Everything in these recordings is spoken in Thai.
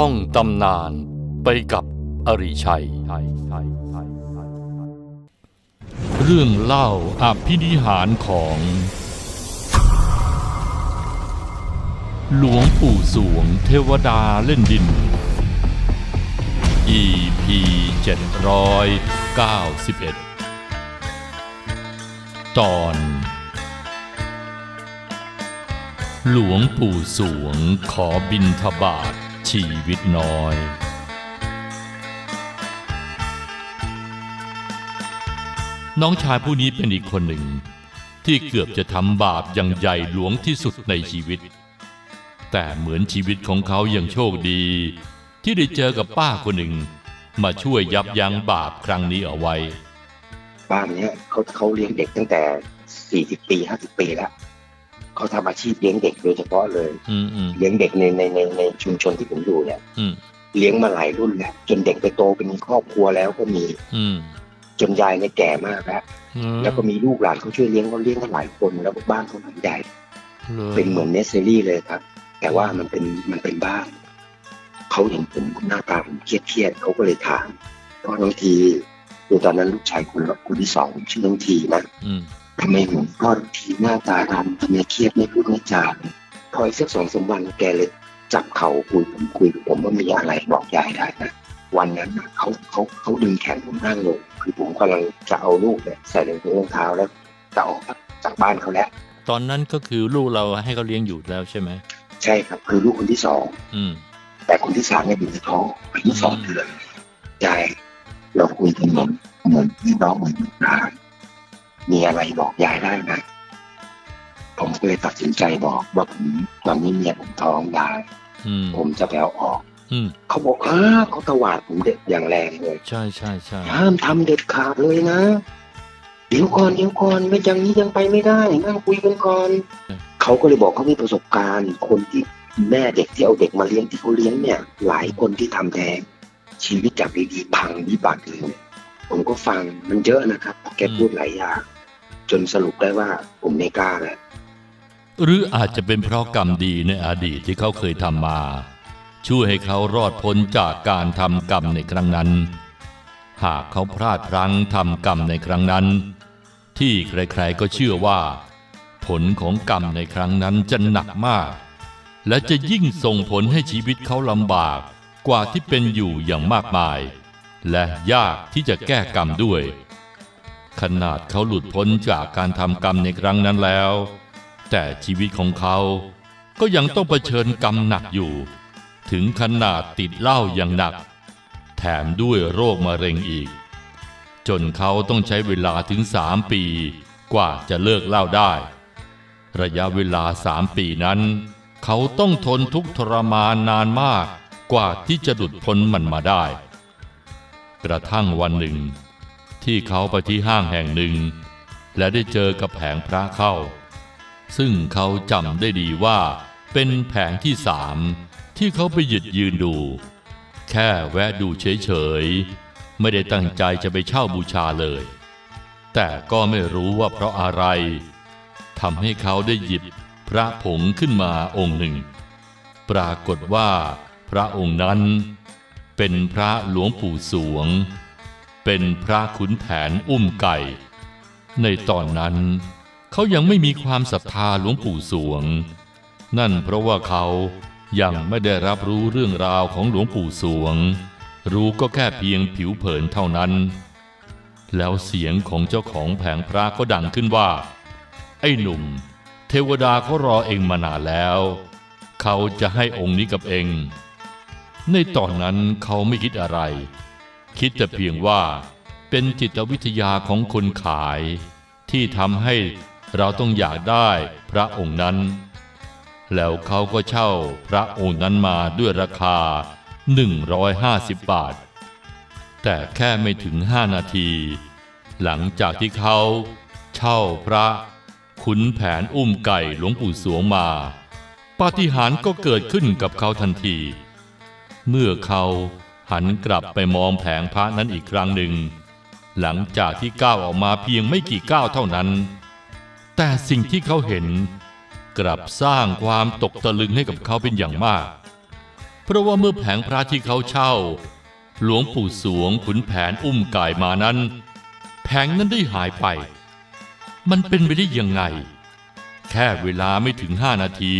ท่องตำนานไปกับอริชัย เรื่องเล่าอภินิหารของ หลวงปู่สวงเทวดาเล่นดิน EP 791 ตอน หลวงปู่สวงขอบินทบาท ชีวิตน้อย น้องชายผู้นี้เป็นอีกคนหนึ่ง ที่เกือบจะทำบาปอย่างใหญ่หลวงที่สุดในชีวิต แต่เหมือนชีวิตของเขายังโชคดี ที่ได้เจอกับป้าคนหนึ่ง มาช่วยยับยั้งบาปครั้งนี้เอาไว้ บ้านเนี้ยเขาเขาเลี้ยงเด็กตั้งแต่ 40 ปี 50 ปีแล้ว เขาทำอาชีพเลี้ยงเด็กโดยเฉพาะเลยอืมอืมเลี้ยงเด็กในในในในชุมชนที่ผมอยู่เนี่ยอืมเลี้ยงมาหลายรุ่นแล้วจนเด็กไปโตเป็นครอบครัวแล้วก็มีอืมจนยายเนี่ยแก่มากแล้วแล้วก็มีลูกหลานเขาช่วยเลี้ยงเขาเลี้ยงกันหลายคนแล้วบ้านเขาหลังใหญ่เป็นเหมือนเนสเซอรี่เลยครับ แต่ว่ามันเป็นมันเป็นบ้านเขาเห็นผมหน้าตาผมเครียดเครียดๆเขาก็เลยถามเพราะน้องทีคือตอนนั้นลูกชายคนละคนที่สองชื่อน้องทีนะอืม ทำไมหลวงพ่อทีหน้าตาดำทำไมเครียดไม่พูดไม่จาพออีกสักสองสามวันแกเลยจับเข่าคุยผมคุยกับผมว่ามีอะไรบอกยายได้นะวันนั้นน่ะเขาเขาเขาดึงแขนผมนั่งลงคือผมกำลังจะเอาลูกเนี่ยใส่ในรองเท้าแล้วจะออกจากบ้านเขาแล้วตอนนั้นก็คือลูกเราให้เขาเลี้ยงอยู่แล้วใช่ไหมใช่ครับ คือลูกคนที่สองอืม แต่คนที่สามเนี่ยอยู่ในท้องอายุสองเดือนยายเราคุยกันเหมือนเหมือนพี่น้องเหมือนลูกหลาน มีอะไรบอกยายได้นะ ผมก็เลยตัดสินใจบอกว่าผมตอนนี้เมียผมท้องยายอืมผมจะไปเอาออกอืมเขาบอกอ้าเขาตวาดผมเด็ดอย่างแรงเลย ใช่ใช่ใช่ห้ามทำเด็ดขาดเลยนะ เดี๋ยวก่อนเดี๋ยวก่อนไม่จังนี้ยังไปไม่ได้นั่งคุยกันก่อนเขาก็เลยบอกเขามีประสบการณ์ คนที่แม่เด็กที่เอาเด็กมาเลี้ยงที่เขาเลี้ยงเนี่ย หลายคนที่ทำแท้งชีวิตจากดีๆพังวิบัติเลยผมก็ฟังมันเยอะนะครับแกพูดหลายอย่าง จนสรุปได้ว่าผมไม่กล้าแล้วหรืออาจจะเป็นเพราะกรรมดีในอดีตที่เขาเคยทำมา ช่วยให้เขารอดพ้นจากการทำกรรมในครั้งนั้น หากเขาพลาดพลั้งทำกรรมในครั้งนั้น ที่ใครๆก็เชื่อว่า ผลของกรรมในครั้งนั้นจะหนักมาก และจะยิ่งส่งผลให้ชีวิตเขาลำบากกว่าที่เป็นอยู่อย่างมากมาย และยากที่จะแก้กรรมด้วย ขนาดเขาหลุดพ้นจากการทำกรรมในครั้งนั้นแล้ว แต่ชีวิตของเขาก็ยังต้องเผชิญกรรมหนักอยู่ ถึงขนาดติดเหล้าอย่างหนัก แถมด้วยโรคมะเร็งอีก จนเขาต้องใช้เวลาถึงสามปี กว่าจะเลิกเหล้าได้ ระยะเวลาสามปีนั้น เขาต้องทนทุกทรมานนานมากกว่าที่จะหลุดพ้นมันมาได้ กระทั่งวันหนึ่ง ที่เขาไปที่ห้างแห่งหนึ่ง และได้เจอกับแผงพระเข้า ซึ่งเขาจำได้ดีว่า เป็นแผงที่สามที่เขาไปหยุดยืนดู แค่แวะดูเฉยๆ ไม่ได้ตั้งใจจะไปเช่าบูชาเลย แต่ก็ไม่รู้ว่าเพราะอะไรทำให้เขาได้หยิบพระผงขึ้นมาองค์หนึ่ง ปรากฏว่าพระองค์นั้นเป็นพระหลวงปู่สวง เป็นพระขุนแผนอุ้มไก่ ในตอนนั้น เขายังไม่มีความศรัทธาหลวงปู่สวง นั่นเพราะว่าเขายังไม่ได้รับรู้เรื่องราวของหลวงปู่สวง รู้ก็แค่เพียงผิวเผินเท่านั้น แล้วเสียงของเจ้าของแผงพระก็ดังขึ้นว่า ไอ้หนุ่ม เทวดาเขารอเองมานานแล้ว เขาจะให้องค์นี้กับเอง ในตอนนั้นเขาไม่คิดอะไร คิดแต่เพียงว่าเป็นจิตวิทยาของคนขาย ที่ทำให้เราต้องอยากได้พระองค์นั้น แล้วเขาก็เช่าพระองค์นั้นมาด้วยราคา 150 บาท แต่แค่ไม่ถึง5นาที หลังจากที่เขาเช่าพระขุนแผนอุ้มไก่หลวงปู่สวงมา ปาฏิหาริย์ก็เกิดขึ้นกับเขาทันที เมื่อเขา หันกลับไปมองแผงพระนั้นอีกครั้งหนึ่ง หลังจากที่ก้าวออกมาเพียงไม่กี่ก้าวเท่านั้น แต่สิ่งที่เขาเห็น กลับสร้างความตกตะลึงให้กับเขาเป็นอย่างมาก เพราะว่าเมื่อแผงพระที่เขาเช่า หลวงปู่สวงขุนแผนอุ้มกายมานั้น แผงนั้นได้หายไป มันเป็นไปได้ยังไง แค่เวลาไม่ถึงห้านาที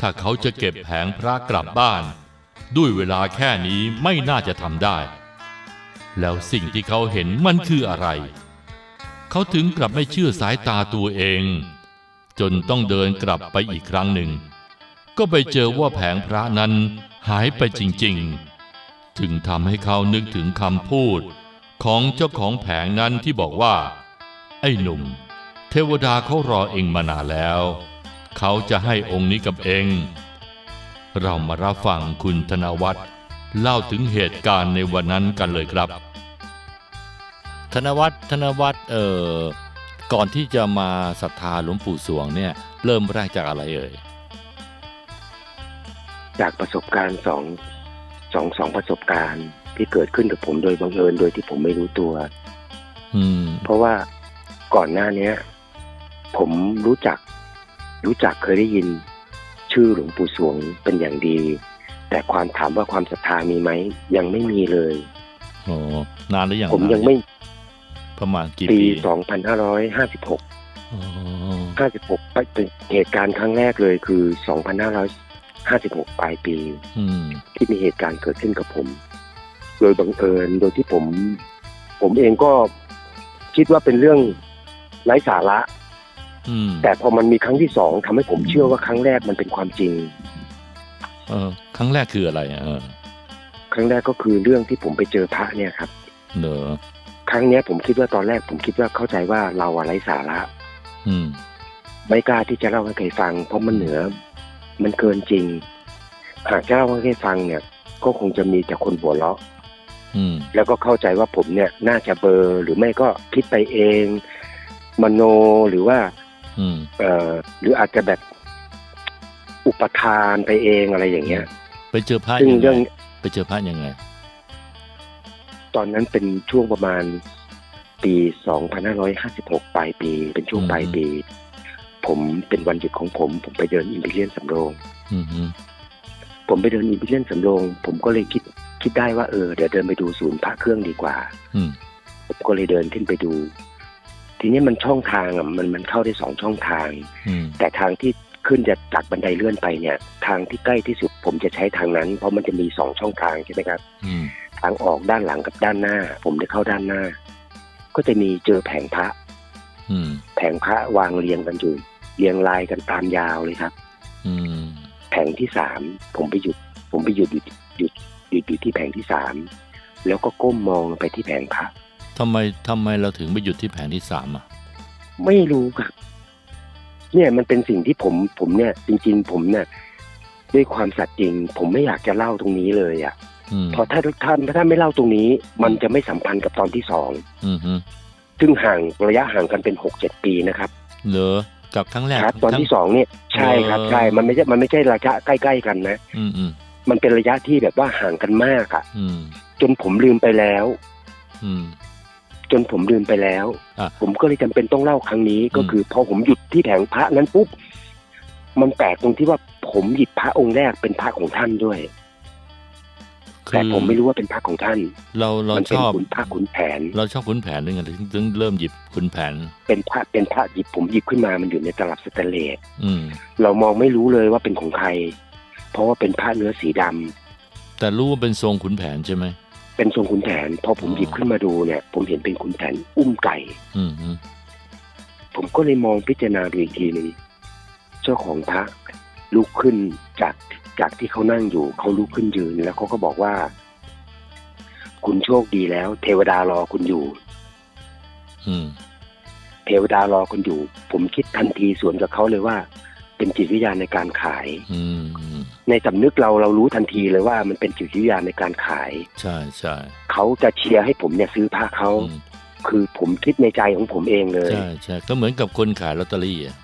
ถ้าเขาจะเก็บแผงพระกลับบ้าน ด้วยเวลาแค่นี้ไม่น่าจะทำได้ แล้วสิ่งที่เขาเห็นมันคืออะไร เขาถึงกลับไม่เชื่อสายตาตัวเอง จนต้องเดินกลับไปอีกครั้งหนึ่ง ก็ไปเจอว่าแผงพระนั้นหายไปจริง ๆ ถึงทำให้เขานึกถึงคำพูด ของเจ้าของแผงนั้นที่บอกว่า ไอ้หนุ่ม เทวดาเขารอเองมานานแล้ว เขาจะให้องค์นี้กับเอง เรามารับฟังคุณธนวัฒน์เล่าถึงเหตุการณ์ในวันนั้นกันเลยครับ ธนวัฒน์ธนวัฒน์เอ่อก่อนที่จะมาศรัทธาหลวงปู่สวงเนี่ยเริ่มแรกจากอะไรเอ่ยจากประสบการณ์สองสองสองประสบการณ์ที่เกิดขึ้นกับผมโดยบังเอิญโดยที่ผมไม่รู้ตัว อืม เพราะว่าก่อนหน้าเนี้ย ผมรู้จัก รู้จักเคยได้ยิน ชื่อหลวงปู่สวงเป็นอย่างดี แต่ความถามว่าความศรัทธามีไหมยังไม่มีเลยโอ้นานหรือยังผมยังไม่ ประมาณกี่ปีปี2556อ๋อ56เป็นเหตุการณ์ครั้งแรกเลยคือ2556ปลายปีอืมที่มีเหตุการณ์เกิดขึ้นกับผม โดยบังเอิญโดยที่ผม ผมเองก็คิดว่าเป็นเรื่องไร้สาระอืม แต่พอมันมีครั้งที่สองทำให้ผมเชื่อว่าครั้งแรกมันเป็นความจริง เออ ครั้งแรกคืออะไรอะเออครั้งแรกก็คือเรื่องที่ผมไปเจอพระเนี่ยครับเนอะครั้งเนี้ย ผมคิดว่าตอนแรกผมคิดว่าเข้าใจว่าเราอะไร้สาระ อืม ไม่กล้าที่จะเล่าให้ใครฟัง เพราะมันเหนือ มันเกินจริง หากจะเล่าให้ใครฟังเนี่ย ก็คงจะมีแต่คนหัวเราะอืม แล้วก็เข้าใจว่าผมเนี่ย น่าจะเบลอร์หรือไม่ก็คิดไปเอง มโนหรือว่าอืม เอ่อหรืออาจจะแบบอุปทานไปเองอะไรอย่างเงี้ย ไปเจอพระซึ่งยังไงเรื่องไปเจอพระยังไง ตอนนั้นเป็นช่วงประมาณปี2556ปลายปี เป็นช่วงอืมปลายปี ผมเป็นวันหยุดของผม ผมไปเดินอิมพีเรียนสำโรงอืมฮึผมไปเดินอิมพีเรียนสำโรง ผมก็เลยคิดคิดได้ว่าเออเดี๋ยวเดินไปดูศูนย์พระเครื่องดีกว่าอืมผมก็เลยเดินขึ้นไปดู ทีนี้มันช่องทางอะมันมันเข้าได้สองช่องทางอืมแต่ทางที่ขึ้นจะจากบันไดเลื่อนไปเนี่ย ทางที่ใกล้ที่สุดผมจะใช้ทางนั้น เพราะมันจะมีสองช่องทางใช่ไหมครับอืมทางออกด้านหลังกับด้านหน้า ผมได้เข้าด้านหน้า ก็จะมีเจอแผงพระอืมแผงพระวางเรียงกันอยู่เรียงรายกันตามยาวเลยครับอืมแผงที่สามผมไปหยุด ผมไปหยุดหยุดหยุดหยุดอยู่ที่แผงที่สามแล้วก็ก้มมองไปที่แผงพระ ทำไมทำไมเราถึงไปหยุดที่แผงที่สามอะ ไม่รู้ครับ เนี่ยมันเป็นสิ่งที่ผม ผมเนี่ย จริง ๆ ผมเนี่ยด้วยความสัตย์จริง ผมไม่อยากจะเล่าตรงนี้เลยอะ่ะอืมเพราะถ้าถ้าถ้าไม่เล่าตรงนี้ มันจะไม่สัมพันธ์กับตอนที่สองอืมฮึซึ่งห่างระยะห่างกันเป็นหกเจ็ดปีนะครับเหรอกับครั้งแรกครับตอนครั้งที่สองเนี่ยใช่ครับเออใช่มันไม่ใช่มันไม่ใช่ระยะใกล้ ๆ กันนะอืมอืมมันเป็นระยะที่แบบว่าห่างกันมากอะ่ะอืมจนผมลืมไปแล้ว อืม จนผมลืมไปแล้วอะผมก็เลยจำเป็นต้องเล่าครั้งนี้ก็อืมคือพอผมหยุดที่แผงพระนั้นปุ๊บมันแปลกตรงที่ว่าผมหยิบพระองค์แรกเป็นพระของท่านด้วยคืแต่ผมไม่รู้ว่าเป็นพระของท่าน เราเรามัชเป็นอบขุนพระขุนแผน เราชอบขุนแผนด้วยไงถึงถึงเริ่มหยิบขุนแผน เป็นพระเป็นพระหยิบผมหยิบขึ้นมามันอยู่ในตลับสแตนเลสอืมเรามองไม่รู้เลยว่าเป็นของใคร เพราะว่าเป็นพระเนื้อสีดำแต่รู้ว่าเป็นทรงขุนแผนใช่ไหม เป็นทรงขุนแผน พอผมอ๋อหยิบขึ้นมาดูเนี่ย ผมเห็นเป็นขุนแผนอุ้มไก่อืมฮึผมก็เลยมองพิจารณาดูอีกทีหนึ่งเจ้าของพระลุกขึ้นจากจากที่เขานั่งอยู่ เขาลุกขึ้นยืนแล้วเขาก็บอกว่า คุณโชคดีแล้ว เทวดารอคุณอยู่อืมเทวดารอคุณอยู่ ผมคิดทันทีสวนกับเขาเลยว่า เป็นจิตวิทยาในการขายอืมอืมในสำนึกเราเรารู้ทันทีเลยว่ามันเป็นจิตวิทยาในการขาย ใช่ใช่เขาจะเชียร์ให้ผมเนี่ยซื้อผ้าเขาอืมคือผมคิดในใจของผมเองเลยใช่ใช่ก็เหมือนกับคนขายลอตเตอรี่อะ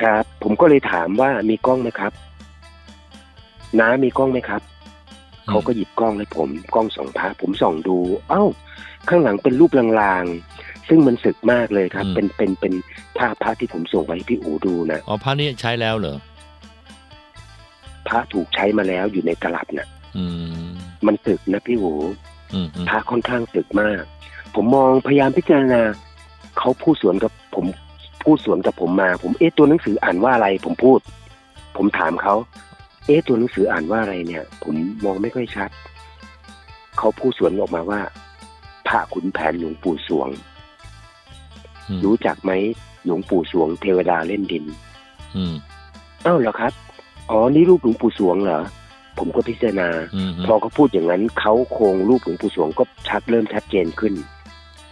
ครับ ผมก็เลยถามว่ามีกล้องไหมครับน้ามีกล้องไหมครับเขาก็หยิบกล้องให้ผม กล้องส่องพระผมส่องดู เอ้า ข้างหลังเป็นรูปลางๆ ซึ่งมันสึกมากเลยครับ เป็นเป็นเป็นภาพพระที่ผมส่งไปให้พี่อูดูนะอ๋อผ้านี้ใช้แล้วเหรอพพระถูกใช้มาแล้วอยู่ในตลับน่ะอืมมันตึกนะพี่หูอืมอืมพระค่อนข้างตึกมาก ผมมองพยายามพิจารณาเขาพูดสวนกับผมพูดสวนกับผมมา ผมเอ๊ะตัวหนังสืออ่านว่าอะไร ผมพูด ผมถามเขาเอ๊ะตัวหนังสืออ่านว่าอะไรเนี่ย ผมมองไม่ค่อยชัด เขาพูดสวนออกมาว่า พระขุนแผนหลวงปู่สวงอืม รู้จักไหมหลวงปู่สวงเทวดาเล่นดินอืมอ้าวเหรอครับ อ๋อ นี่รูปหลวงปู่สวงเหรอ ผมก็พิจารณาอืมพอเขาพูดอย่างนั้นเขาโครงรูปหลวงปู่สวงก็ชัดเริ่มชัดเจนขึ้น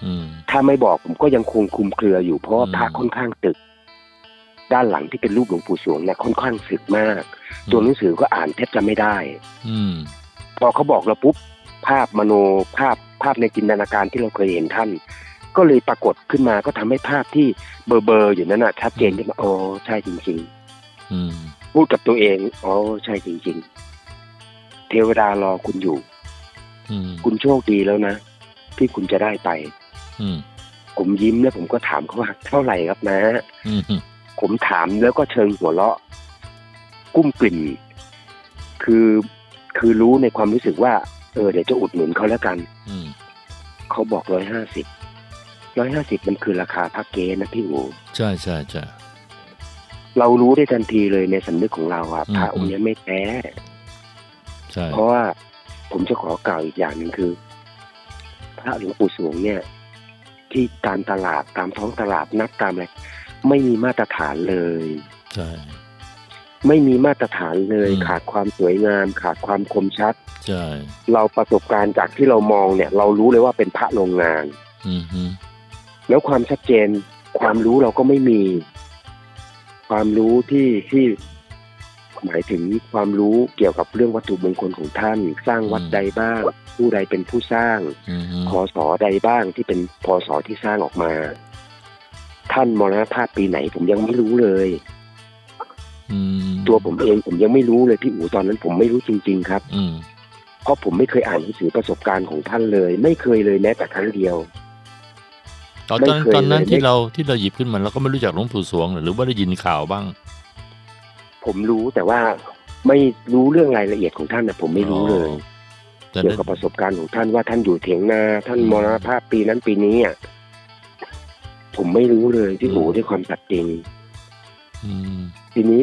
อืมถ้าไม่บอกผมก็ยังคงคลุมเครืออยู่เพราะว่าอืมพระค่อนข้างตึก ด้านหลังที่เป็นรูปหลวงปู่สวงเนี่ยค่อนข้างสึกมาก ตัวหนังสือก็อ่านแทบจะไม่ได้ อืมพอเขาบอกเราปุ๊บภาพมโนภาพภาพในจินตนาการที่เราเคยเห็นท่าน ก็เลยปรากฏขึ้นมาก็ทำให้ภาพที่เบอร์เบอร์ๆอยู่นั้นน่ะชัดเจนขึ้นมาอ๋อใช่จริง ๆ อืมพูดกับตัวเองอ๋อใช่จริง ๆ เทวดารอคุณอยู่อืมคุณโชคดีแล้วนะ ที่คุณจะได้ไปอืมผมยิ้มแล้วผมก็ถามเขาว่าเท่าไหร่ครับนะอืมผมถามแล้วก็เชิงหัวเราะ กุ้มกลิ่น คือคือรู้ในความรู้สึกว่า เออเดี๋ยวจะอุดหนุนเขาแล้วกันอืมเขาบอกร้อยห้าสิบ ร้อยห้าสิบมันคือราคาพักเกนะพี่อูใช่ใช่ใช่เรารู้ได้ทันทีเลยในสำนึกของเราอะอืมพระองค์เนี้ยไม่แท้ใช่เพราะว่าผมจะขอกล่าวอีกอย่างหนึ่งคือ พระหลวงปู่สวงเนี่ย ที่ตามตลาดตามท้องตลาดนัดตามอะไรไม่มีมาตรฐานเลยใช่ไม่มีมาตรฐานเลยอืมขาดความสวยงาม ขาดความคมชัดใช่เราประสบการณ์จากที่เรามองเนี่ย เรารู้เลยว่าเป็นพระโรงงาน อืมฮึ แล้วความชัดเจน ความรู้เราก็ไม่มี ความรู้ที่ที่หมายถึงความรู้เกี่ยวกับเรื่องวัตถุมงคลของท่าน สร้างวัดใดบ้าง ผู้ใดเป็นผู้สร้างอืมฮึพศใดบ้างที่เป็นพศที่สร้างออกมา ท่านมรณภาพปีไหน ผมยังไม่รู้เลยอืมตัวผมเองผมยังไม่รู้เลยพี่อู๋ตอนนั้นผมไม่รู้จริง ๆ ครับอืมเพราะผมไม่เคยอ่านหนังสือประสบการณ์ของท่านเลย ไม่เคยเลยแม้แต่ครั้งเดียว ตอนไม่ตอนเคยตอนนั้นเลยที่ไม่เราที่เราหยิบขึ้นมาเราก็ไม่รู้จักหลวงปู่สวง หรือว่าได้ยินข่าวบ้าง ผมรู้แต่ว่าไม่รู้เรื่องรายละเอียดของท่านนะผมไม่รู้เลยอ๋อแต่เกี่ยได้วกับประสบการณ์ของท่านว่าท่านอยู่เถียงนาท่านอืมมรณภาพปีนั้นปีนี้อะผมไม่รู้เลยที่อืมหูด้วยความสัตย์จริงอืมทีนี้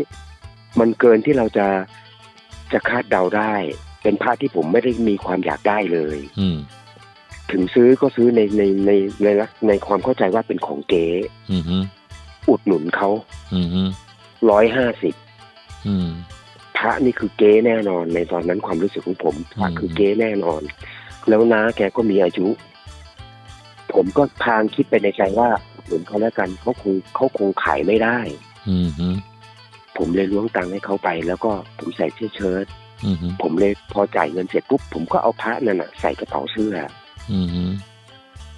มันเกินที่เราจะจะคาดเดาได้ เป็นพระที่ผมไม่ได้มีความอยากได้เลย อืม ถึงซื้อก็ซื้อในในในในลักในความเข้าใจว่าเป็นของเก๋อืมฮึอุดหนุนเขาอืมฮึร้อยห้าสิบอืมพระนี่คือเก๊แน่นอน ในตอนนั้นความรู้สึกของผมพระอืมคือเก๊แน่นอน แล้วน้าแกก็มีอายุ ผมก็พางคิดไปในใจว่าเหมือนเขาแล้วกันเขาคงเขาคงขายไม่ได้อืมฮึผมเลยล้วงตังค์ให้เขาไป แล้วก็ผมใส่เสื้อเชิ้ตอืมฮึผมเลยพอจ่ายเงินเสร็จปุ๊บผมก็เอาพระนั่นน่ะใส่กระเป๋าเสื้ออืมฮึ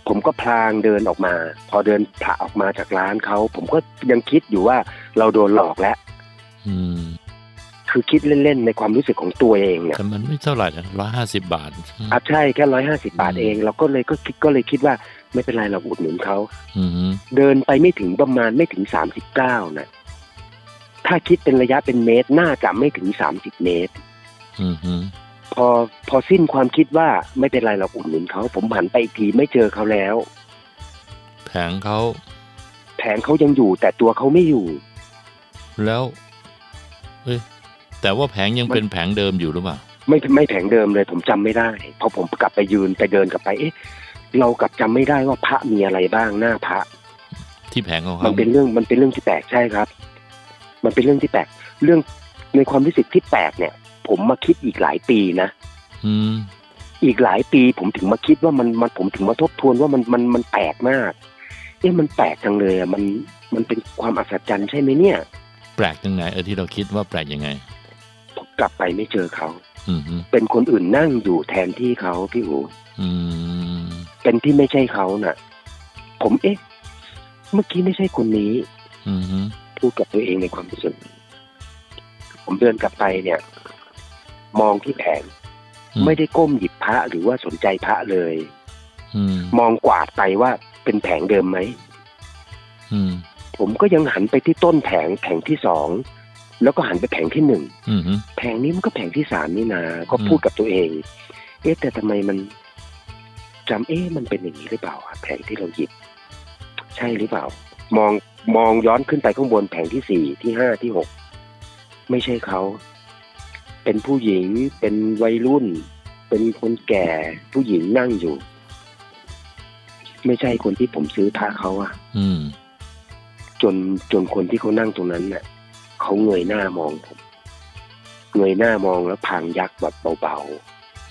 ผมก็พลางเดินออกมา พอเดินผละออกมาจากร้านเขาผมก็ยังคิดอยู่ว่าเราโดนหลอกแล้วอืมคือคิดเล่นๆในความรู้สึกของตัวเองเนี่ยแต่มันไม่เท่าไหร่นะร้อยห้าสิบบาทอะใช่แค่ร้อยห้าสิบาทอืมเอง เราก็เลยก็คิดก็เลยคิดว่าไม่เป็นไรเราอุดหนุนเขาอืมฮึเดินไปไม่ถึงประมาณไม่ถึงสามสิบเก้านะถ้าคิดเป็นระยะเป็นเมตรน่าจะไม่ถึงสามสิบเมตรอืมฮึ พอพอสิ้นความคิดว่าไม่เป็นไรเราอุดหนุนเขา ผมหันไปอีกทีไม่เจอเขาแล้ว แผงเขาแผงเขายังอยู่แต่ตัวเขาไม่อยู่ แล้วเอ้ยแต่ว่าแผงยังเป็นแผงเดิมอยู่หรือเปล่าไม่ไม่แผงเดิมเลย ผมจำไม่ได้พอผมกลับไปยืนไปเดินกลับไปเอ๊ะ เรากลับจำไม่ได้ว่าพระมีอะไรบ้างหน้าพระ ที่แผงของมัเขานเป็นเรื่องมันเป็นเรื่องที่แปลกใช่ครับ มันเป็นเรื่องที่แปลกเรื่องในความรู้สึกที่แปลกเนี่ย ผมมาคิดอีกหลายปีนะอืมอีกหลายปีผมถึงมาคิดว่ามันมันผมถึงมาทบทวนว่ามันมันมันแปลกมากเอ๊ะมันแปลกจังเลยอะมันมันเป็นความอัศจรรย์ใช่ไหมเนี่ย แปลกตรงไหนเออที่เราคิดว่าแปลกยังไงผมกลับไปไม่เจอเขาอืมฮึเป็นคนอื่นนั่งอยู่แทนที่เขาพี่หูอืมเป็นที่ไม่ใช่เขาน่ะ ผมเอ๊ะ เมื่อกี้ไม่ใช่คนนี้อืมฮึพูดกับตัวเองในความรู้สึกผมเดินกลับไปเนี่ย มองที่แผง ไม่ได้ก้มหยิบพระหรือว่าสนใจพระเลยอืมมองกวาดไปว่าเป็นแผงเดิมไหมอืมผมก็ยังหันไปที่ต้นแผงแผงที่สองแล้วก็หันไปแผงที่หนึ่งอืมฮึแผงนี้มันก็แผงที่สามนี่นา ก็อืมพูดกับตัวเอง เอ๊ะแต่ทำไมมันจำเอ๊ะมันเป็นอย่างนี้หรือเปล่าอะแผงที่เราหยิบ ใช่หรือเปล่า มองมองย้อนขึ้นไปข้างบนแผงที่สี่ที่ห้าที่หกไม่ใช่เขา เป็นผู้หญิง เป็นวัยรุ่น เป็นคนแก่ผู้หญิงนั่งอยู่ ไม่ใช่คนที่ผมซื้อพระเขาอะอืมจนจนคนที่เขานั่งตรงนั้นน่ะเขาเงยหน้ามองผมเงยหน้ามองแล้วพางยักแบบเบา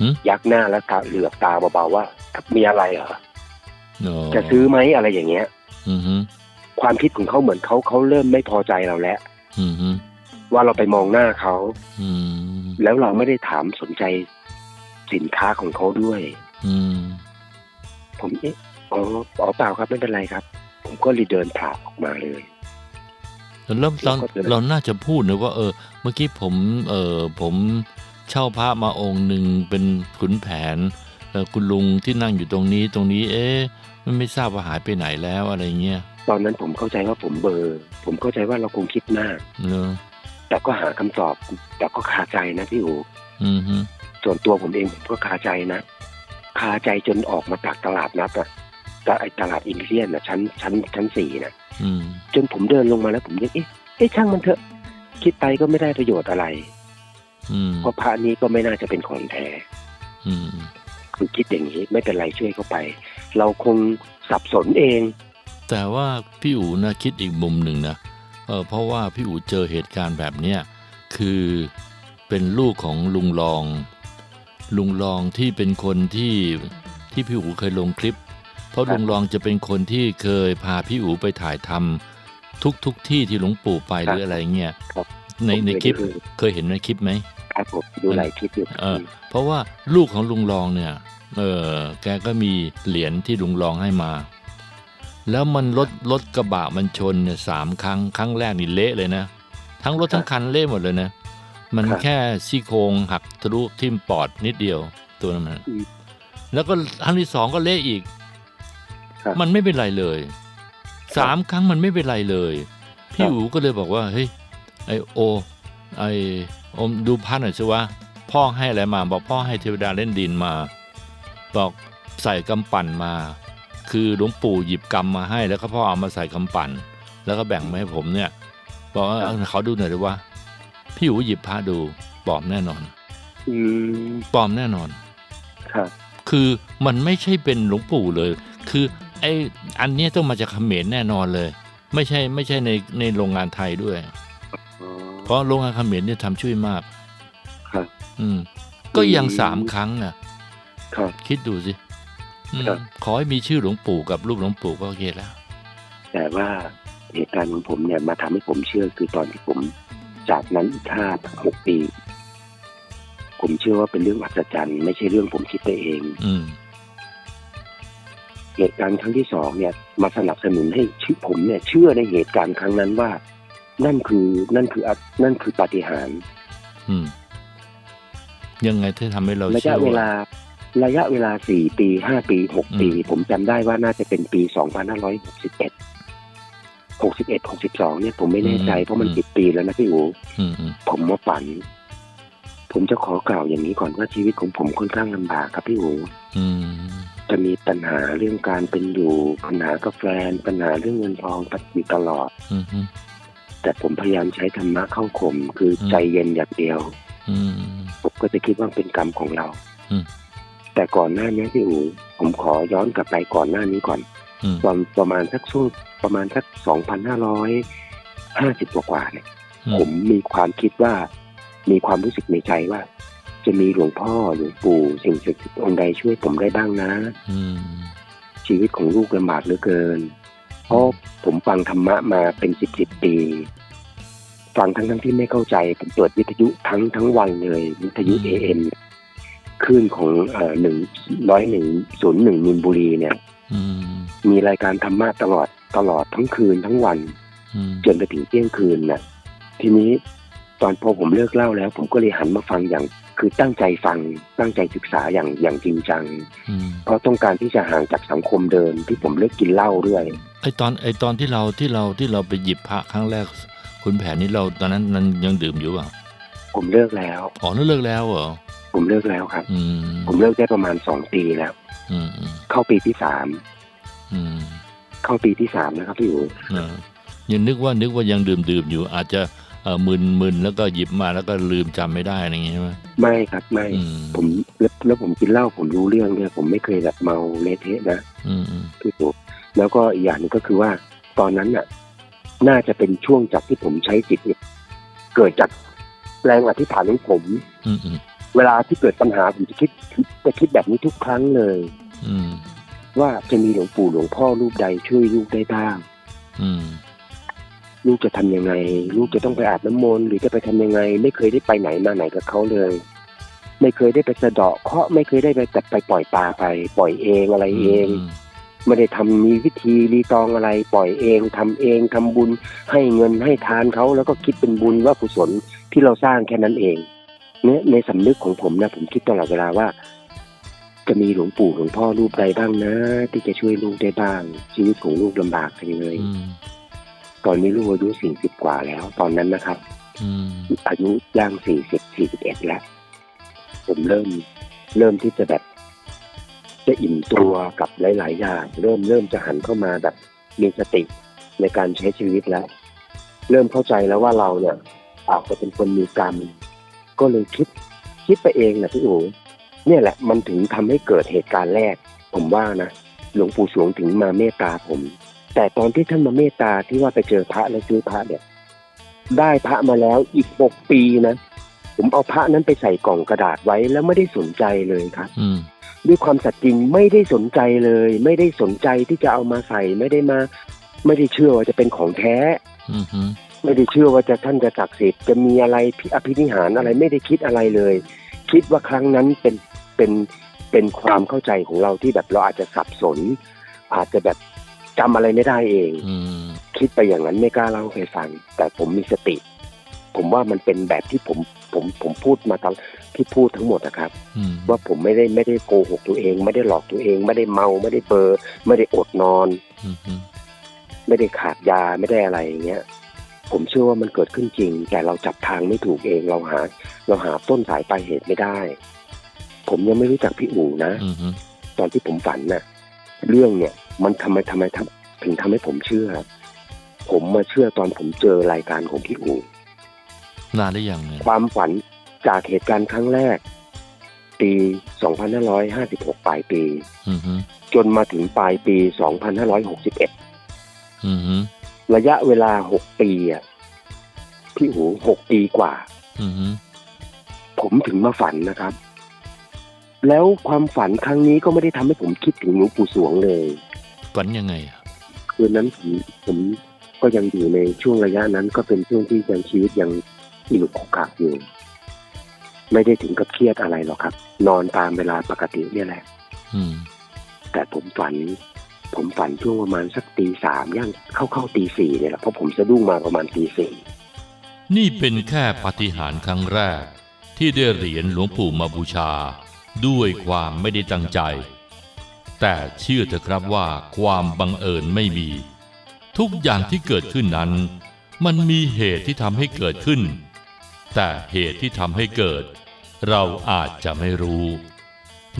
หึๆยักหน้าแล้วตาเหลือบตาเบาๆว่ามีอะไรเหรอโอ้จะซื้อไหมอะไรอย่างเงี้ยอืมฮึความคิดของเขาเหมือนเขาเขาเริ่มไม่พอใจเราแล้วอืมฮึ ว่าเราไปมองหน้าเขาอืมแล้วเราไม่ได้ถามสนใจสินค้าของเขาด้วยอืมผมเอ๊ะอ๋ออ๋อเปล่าครับไม่เป็นไรครับ ผมก็เลยเดินผ่านออกมาเลยแล้วตอนเราก็จะเราน่าจะพูดนะว่า เออ เมื่อกี้ผม เออผมเช่าพระมาองค์หนึ่งเป็นขุนแผนเออคุณลุงที่นั่งอยู่ตรงนี้ตรงนี้ เอ๊ะมันไม่ทราบว่าหายไปไหนแล้วอะไรเงี้ยตอนนั้นผมเข้าใจว่าผมเบลอร์ ผมเข้าใจว่าเราคงคิดมากเนอะ แต่ก็หาคำตอบ แต่ก็คาใจนะพี่อูอืมฮึส่วนตัวผมเองผมก็คาใจนะคาใจจนออกมาจากตลาดนัดอะแต่ไอตลาดอินเดียนอะชั้นชั้นชั้นสี่นะอืมจนผมเดินลงมาแล้วผมยังเอ๊ะเอ๊ะช่างมันเถอะ คิดไปก็ไม่ได้ประโยชน์อะไรอืมเพราะพระนี้ก็ไม่น่าจะเป็นของแท้อืมคือคิดอย่างนี้ไม่เป็นไรช่วยเขาไป เราคงสับสนเอง แต่ว่าพี่อู๋นะคิดอีกมุมหนึ่งนะ เออเพราะว่าพี่อู๋เจอเหตุการณ์แบบเนี้ยคือเป็นลูกของลุงรอง ลุงรองที่เป็นคนที่ที่พี่อู๋เคยลงคลิป เพราะครับลุงรองจะเป็นคนที่เคยพาพี่อู๋ไปถ่ายทำทุกทุกที่ที่หลวงปู่ไปหรืออะไรเงี้ยครับในผมในเคยคลิปดูเคยเห็นในคลิปไหมครับผมดูหลายคลิปอยู่เออเพราะว่าลูกของลุงรองเนี่ยเออแกก็มีเหรียญที่ลุงรองให้มา แล้วมันรถรถกระบะมันชนเนี่ยสามครั้งครั้งแรกนี่เละเลยนะ ทั้งรถทั้งคันเละหมดเลยนะ มันแค่ซี่โครงหักทะลุทิ่มปอดนิดเดียวตัวนั้นนะแล้วก็ครั้งที่สองก็เละอีกครับมันไม่เป็นไรเลยสามครั้งมันไม่เป็นไรเลย พี่ครับอู๋ก็เลยบอกว่าเฮ้ยไอโอ ไอโอมดูพันหน่อยสิวะพ่อให้อะไรมา บอกพ่อให้เทวดาเล่นดินมา บอกใส่กำปั่นมา คือหลวงปู่หยิบกำมาให้แล้วก็พ่อเอามาใส่กำปั่น แล้วก็แบ่งมาให้ผมเนี่ยบอกว่าเอาเขาดูหน่อยดิว่า พี่อู๋หยิบพระดูปลอมแน่นอนอืมปลอมแน่นอน ครับ คือมันไม่ใช่เป็นหลวงปู่เลย คือไออันเนี้ยต้องมาจากเขมรแน่นอนเลย ไม่ใช่ไม่ใช่ในในโรงงานไทยด้วยอ๋อเพราะโรงงานเขมรเนี่ยทำช่วยมาก ครับ อืม ก็ยังอืมสามครั้งน่ะ ครับ คิดดูสิอืมครับ ขอให้มีชื่อหลวงปู่กับรูปหลวงปู่ก็โอเคแล้ว แต่ว่าเหตุการณ์ของผมเนี่ยมาทำให้ผมเชื่อคือตอนที่ผมจากนั้นอีกห้าหกปี ผมเชื่อว่าเป็นเรื่องอัศจรรย์ไม่ใช่เรื่องผมคิดไปเอง อืมเหตุการณ์ครั้งที่สองเนี่ย มาสนับสนุนให้ชื่อผมเนี่ย เชื่อในเหตุการณ์ครั้งนั้นว่า นั่นคือ นั่นคืออันั่นคือปาฏิหาริย์อืมยังไงที่ทำให้เราระเชื่ยะอเวว่าลา ระยะเวลาสี่ปีห้าปีหกปีอืมผมจำได้ว่าน่าจะเป็นปีสองพันห้าร้อยหกสิบเอ็ดหกสิบเอ็ดหกสิบสองเนี่ยผมไม่แน่ใจเพราะมันสิบปีแล้วนะพี่อูอืมอืมผมมาฝัน ผมจะขอกล่าวอย่างนี้ก่อนว่าชีวิตของผมค่อนข้างลำบากครับพี่อูอืมจะมีปัญหาเรื่องการเป็นอยู่ปัญหากับแฟนปัญหาเรื่องเงินทองอยู่ตลอดอืมอืมแต่ผมพยายามใช้ธรรมะเข้าข่มคืออมใจเย็นอย่างเดียวอืมผมก็จะคิดว่าเป็นกรรมของเราอืม แต่ก่อนหน้านี้พี่อูผมขอย้อนกลับไปก่อนหน้านี้ก่อนอืมตอนประมาณสักช่วงประมาณสักสองพันห้าร้อยห้าสิบกว่าๆเนี่ยผมมีความคิดว่า มีความรู้สึกในใจว่า จะมีหลวงพ่อหลวงปู่สิ่งศักดิ์สิทธิ์องค์ใดช่วยผมได้บ้างนะอืมชีวิตของลูกลำบากเหลือเกินเพราะผมฟังธรรมะมาเป็นสิบสิบปีฟังทั้งทั้งๆที่ไม่เข้าใจผมเปิดวิทยุทั้งทั้งวันเลย วิทยุอืมเอเอ็ม คลื่นของเอ่อหนึ่งร้อยหนึ่งศูนย์หนึ่งมินบุรีเนี่ยอืมมีรายการธรรมะตลอดตลอดทั้งคืนทั้งวันอืมจนไปถึงเที่ยงคืนน่ะ ทีนี้ตอนพอผมเลิกเล่าแล้ว ผมก็เลยหันมาฟังอย่าง คือตั้งใจฟังตั้งใจศึกษาอย่างอย่างจริงจังอืมเพราะต้องการที่จะห่างจากสังคมเดิมที่ผมเลิกกินเหล้าด้วยไอตอนไอตอนที่เราที่เราที่เราไปหยิบพระครั้งแรก คุณแผนนี่เราตอนนั้นนั้นยังดื่มอยู่เปล่าผมเลิกแล้วอ๋อแล้วเลิกแล้วเหรอ ผมเลิกแล้วครับอืมผมเลิกได้ประมาณสองปีแล้วอืมอืมเข้าปีที่สามอืมเข้าปีที่สามนะครับพี่อู๋เออยังนึกว่านึกว่ายังดื่มดื่มอยู่ อาจจะเออมึนมึนแล้วก็หยิบมาแล้วก็ลืมจำไม่ได้อะไรอย่างงี้ใช่ไหมไม่ครับไม่อืมผมแล้วแล้วผมกินเหล้าผมรู้เรื่องเนี่ยผมไม่เคยแบบเมาเละเทะนะอืมอืมพี่อู๋แล้วก็อีกอย่างหนึงก็คือว่าตอนนั้นน่ะ น่าจะเป็นช่วงจากที่ผมใช้จิตเนี่ยเกิดจากแรงอธิษฐานของผมอืมอืม เวลาที่เกิดปัญหาผมจะคิดจะคิดแบบนี้ทุกครั้งเลยอืมว่าจะมีหลวงปู่หลวงพ่อรูปใดช่วยลูกได้บ้างอืมลูกจะทำยังไง ลูกจะต้องไปอาบน้ำมนต์หรือจะไปทำยังไง ไม่เคยได้ไปไหนมาไหนกับเขาเลย ไม่เคยได้ไปสะเดาะเคราะห์ไม่เคยได้ไปแต่ไปปล่อยปลาไป ปล่อยเองอะไรเองไม่ได้ทำมีวิธีรีตองอะไร ปล่อยเองทำเองทำบุญให้เงินให้ทานเขาแล้วก็คิดเป็นบุญว่ากุศลที่เราสร้างแค่นั้นเอง เนี่ยในสำนึกของผมนะผมคิดตลอดเวลาว่า จะมีหลวงปู่หลวงพ่อรูปใดบ้างนะ ที่จะช่วยลูกได้บ้าง ชีวิตของลูกลำบากจังเลยอืมตอนนี้ลูกอายุสี่สิบกว่าแล้ว ตอนนั้นนะครับอืมอายุย่างสี่สิบสี่สิบเอ็ดแล้ว ผมเริ่ม เริ่มที่จะแบบ จะอิ่มตัวกับหลาย ๆ อย่าง เริ่มเริ่มจะหันเข้ามาแบบมีสติในการใช้ชีวิตแล้ว เริ่มเข้าใจแล้วว่าเราเนี่ยอาจจะเป็นคนมีกรรม ก็เลยคิดคิดไปเองนะพี่อู๋เนี่ยแหละมันถึงทำให้เกิดเหตุการณ์แรก ผมว่านะหลวงปู่สวงถึงมาเมตตาผม แต่ตอนที่ท่านมาเมตตาที่ว่าไปเจอพระแล้วซื้อพระเนี่ยได้พระมาแล้วอีกหกปีนะผมเอาพระนั้นไปใส่กล่องกระดาษไว้แล้วไม่ได้สนใจเลยครับอืมด้วยความสัตย์จริงไม่ได้สนใจเลย ไม่ได้สนใจที่จะเอามาใส่ไม่ได้มา ไม่ได้เชื่อว่าจะเป็นของแท้อืมอืม ไม่ได้เชื่อว่าจะท่านจะศักดิ์สิทธิ์จะมีอะไรพิอภินิหารอะไรไม่ได้คิดอะไรเลย คิดว่าครั้งนั้นเป็นเป็นเป็นความเข้าใจของเราที่แบบเราอาจจะสับสน อาจจะแบบจำอะไรไม่ได้เองอืมคิดไปอย่างนั้นไม่กล้าเล่าให้ฟัง แต่ผมมีสติ ผมว่ามันเป็นแบบที่ผมผมผมพูดมาตอนที่พูดทั้งหมดนะครับอืมว่าผมไม่ได้ไม่ได้โกหกตัวเอง ไม่ได้หลอกตัวเอง ไม่ได้เมาไม่ได้เบลอร์ ไม่ได้อดนอนอืมอืมไม่ได้ขาดยาไม่ได้อะไรอย่างเงี้ย ผมเชื่อว่ามันเกิดขึ้นจริง แต่เราจับทางไม่ถูกเองเราหา เราหาต้นสายปลายเหตุไม่ได้ ผมยังไม่รู้จักพี่อู๋นะอืมอืมตอนที่ผมฝันน่ะ เรื่องเนี่ย มันทำไมทำไมทำถึงทำให้ผมเชื่อ ผมมาเชื่อตอนผมเจอรายการของพี่อูนานได้ยังเนี่ยความฝันจากเหตุการณ์ครั้งแรก ปี 2556 ปลายปีอืมอืมจนมาถึงปลายปี 2561อืมอืม ระยะเวลา6ปีอะพี่อู6ปีกว่าอืมอืมผมถึงมาฝันนะครับ แล้วความฝันครั้งนี้ก็ไม่ได้ทำให้ผมคิดถึงหลวงปู่สวงเลย ฝันยังไงอะคืนนั้นผมผมก็ยังอยู่ในช่วงระยะนั้น ก็เป็นช่วงที่ยังชีวิตยังอิลุกขกักอยู่ ไม่ได้ถึงกับเครียดอะไรหรอกครับ นอนตามเวลาปกติเนี่ยแหละอืมแต่ผมฝัน ผมฝันช่วงประมาณสักตีสามย่างเข้าเข้าตีสี่เนี่ยแหละเพราะผมสะดุ้งมาประมาณตีสี่นี่เป็นแค่ปาฏิหาริย์ครั้งแรก ที่ได้เหรียญหลวงปู่มาบูชา ด้วยความไม่ได้ตั้งใจ แต่เชื่อเถอะครับว่าความบังเอิญไม่มี ทุกอย่างที่เกิดขึ้นนั้น มันมีเหตุที่ทำให้เกิดขึ้น แต่เหตุที่ทำให้เกิด เราอาจจะไม่รู้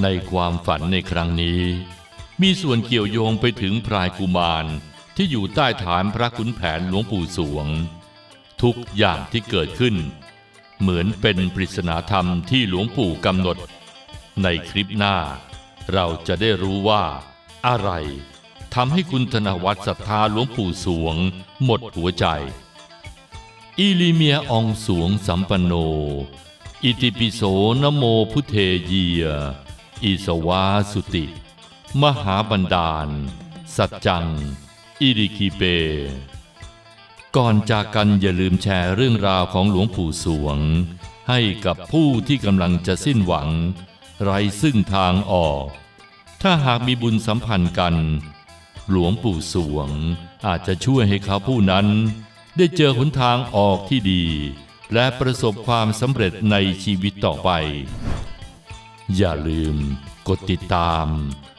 ในความฝันในครั้งนี้ มีส่วนเกี่ยวโยงไปถึงพรายกุมารที่อยู่ใต้ฐานพระขุนแผนหลวงปู่สวง ทุกอย่างที่เกิดขึ้น เหมือนเป็นปริศนาธรรมที่หลวงปู่กำหนด ในคลิปหน้า เราจะได้รู้ว่า อะไรทำให้คุณธนวัฒน์ศรัทธาหลวงปู่สวง หมดหัวใจอีลิเมียอองสวงสัมปันโน อิติปิโสนโมพุเทเยีย อิสวาสุติ มหาบันดาล สัจจัง อิริคิเป ก่อนจากกันอย่าลืมแชร์เรื่องราวของหลวงปู่สวง ให้กับผู้ที่กำลังจะสิ้นหวัง ไร้ซึ่งทางออก ถ้าหากมีบุญสัมพันธ์กัน หลวงปู่สวงอาจจะช่วยให้เขาผู้นั้น ได้เจอหนทางออกที่ดี และประสบความสำเร็จในชีวิตต่อไป อย่าลืมกดติดตาม